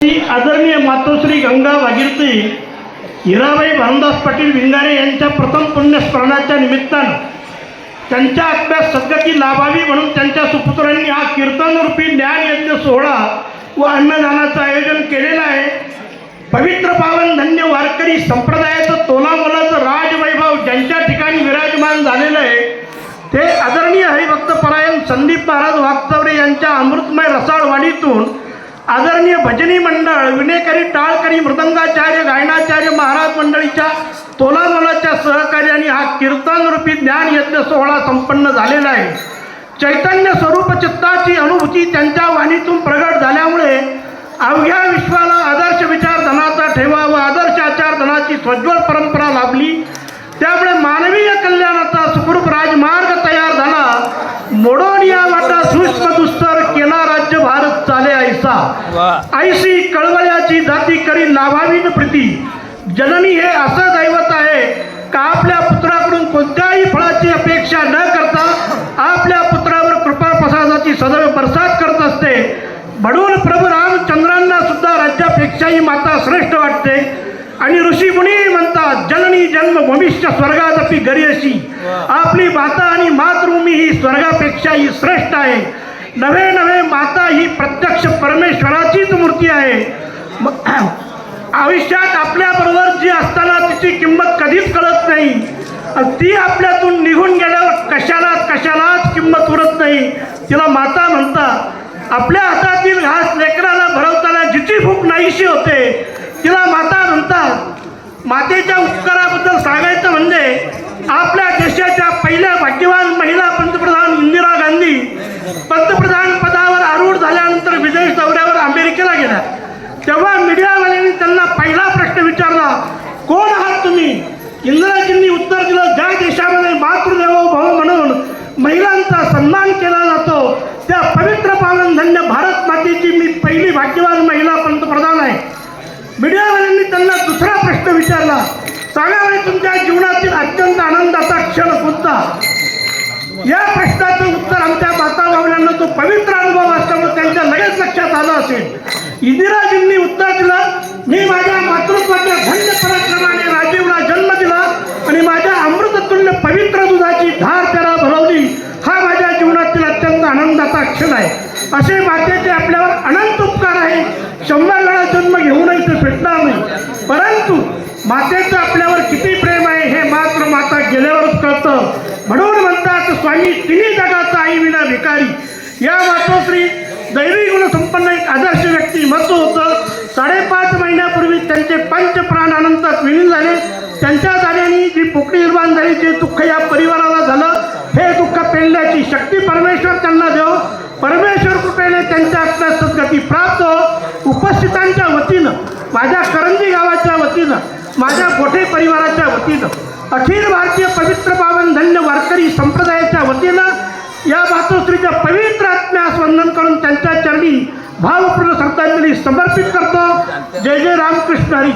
आदरणीय मातोश्री गंगा भागीरथी हिराबाई भानदास पाटील विंगारे यांच्या प्रथम पुण्यस्मरणाच्या निमित्तानं त्यांच्या अभ्यास सद्गती लाभावी म्हणून त्यांच्या सुपुत्रांनी हा कीर्तनरूपी ज्ञानयज्ञ सोहळा व अन्नदानाचं आयोजन केलेलं आहे. पवित्र पावन धन्य वारकरी संप्रदायाचं तोलामोलाचं राजवैभव ज्यांच्या ठिकाणी विराजमान झालेलं आहे ते आदरणीय हरिभक्त परायण संदीप महाराज वागचौरे यांच्या अमृतमय रसाळवाडीतून आदरणीय भजनी मंडळ विनेकरी टाळकरी मृदंगाचार्य गायनाचार्य महाराज मंडळीच्या तोलामोलाच्या सहकार्याने हा कीर्तनरूपी ज्ञान यज्ञ सोहळा संपन्न झालेला आहे. चैतन्य स्वरूप चित्ताची अनुभूती त्यांच्या वाणीतून प्रगट झाल्यामुळे अवघ्या विश्वाला आदर्श विचारधनाचा ठेवा व आदर्श आचारधनाची स्वज्वल ऐशी कळवळ्याची जाती करी लाभावी प्रीती. जननी हे असं दैवत आहे का आपल्या पुत्राकडून कोणत्याही फळाची अपेक्षा न करता आपल्या पुत्रावर कृपा प्रसादाची सदैव बरसात करत असते. म्हणून प्रभू रामचंद्रांना सुद्धा राज्यापेक्षाही माता श्रेष्ठ वाटते. आणि ऋषी मुनी म्हणतात जननी जन्म भविष्य स्वर्गादपी घरी अशी आपली माता आणि मातृभूमी ही स्वर्गापेक्षाही श्रेष्ठ आहे. नव्हे माता ही प्रत्यक्ष परमेश्वराचीच मूर्ती आहे. मग आयुष्यात आपल्याबरोबर जी असताना तिची किंमत कधीच कळत नाही. ती आपल्यातून निघून गेल्यावर कशालाच कशालाच किंमत उरत नाही. तिला माता म्हणतात आपल्या हातातील घास लेकराला भरवताना जिची भूक नाहीशी होते. तिला माता म्हणतात मातेच्या उपकाराबद्दल सांगायचं म्हणजे आपल्या देशाच्या पहिल्या भाग्यवान महिला पंतप्रधान इंदिरा गांधी पंतप्रधान पदावर आरूढ झाल्यानंतर विदेश दौऱ्यावर अमेरिकेला गेल्या तेव्हा मीडियावाल्यांनी त्यांना पहिला प्रश्न विचारला कोण आहात तुम्ही? इंदिराजींनी उत्तर दिलं ज्या देशामध्ये मातृदेव भव म्हणून महिलांचा सन्मान केला जातो. त्या पवित्र पालन धन्य भारत मातेची मी पहिली भाग्यवान महिला पंतप्रधान आहे. मीडियावाल्यांनी त्यांना दुसरा प्रश्न विचारला सांगा तुमच्या जीवनातील अत्यंत आनंदाचा क्षण कोणता? या प्रश्नाचं उत्तर आमच्या माता बावल्यांना तो पवित्र अनुभव असल्यामुळे त्यांच्या लगेच लक्षात आलं असेल. इंदिराजींनी उत्तर दिलं मी माझ्या मातृत्वाच्या धन्य पराक्रमाने राजीवला जन्म दिला आणि माझ्या अमृततुल्य पवित्र दुधाची धार त्याला भरवली हा माझ्या जीवनातील अत्यंत आनंदाचा आहे. असे मातेचे आपल्यावर अनंत उपकार आहे. शंभर वेळा जन्म घेऊनही ते भेटणार नाही. परंतु मातेचं आपल्यावर किती प्रेम आहे हे मात्र माता गेल्यावरच कळतं. म्हणून म्हणतात स्वामी तिन्ही जगाचा आई विना भिकारी. या मातोश्री दैवी गुणसंपन्न एक आदर्श व्यक्ती महत्त्व होतं. साडेपाच महिन्यापूर्वी त्यांचे पंचप्राण अनंतात विलीन झाले. त्यांच्या जाण्याने जी पोकळी निर्माण झाली जे दुःख या परिवाराला झालं हे दुःख पेलण्याची शक्ती परमेश्वर त्यांना देव. परमेश्वर कृपेने त्यांच्या आत्म्यात सद्गती प्राप्त हो. उपस्थितांच्या वतीनं माझ्या करंजी गावाच्या वतीनं माझ्या गोठे परिवाराच्या वतीनं अखिल भारतीय पवित्र पावन धन्य वारकरी संप्रदायाच्या वतीनं या मातोश्रीच्या पवित्र आत्म्यास वंदन करून त्यांच्या चरणी भावपूर्ण श्रद्धांजली समर्पित करतो जय जय रामकृष्ण हरी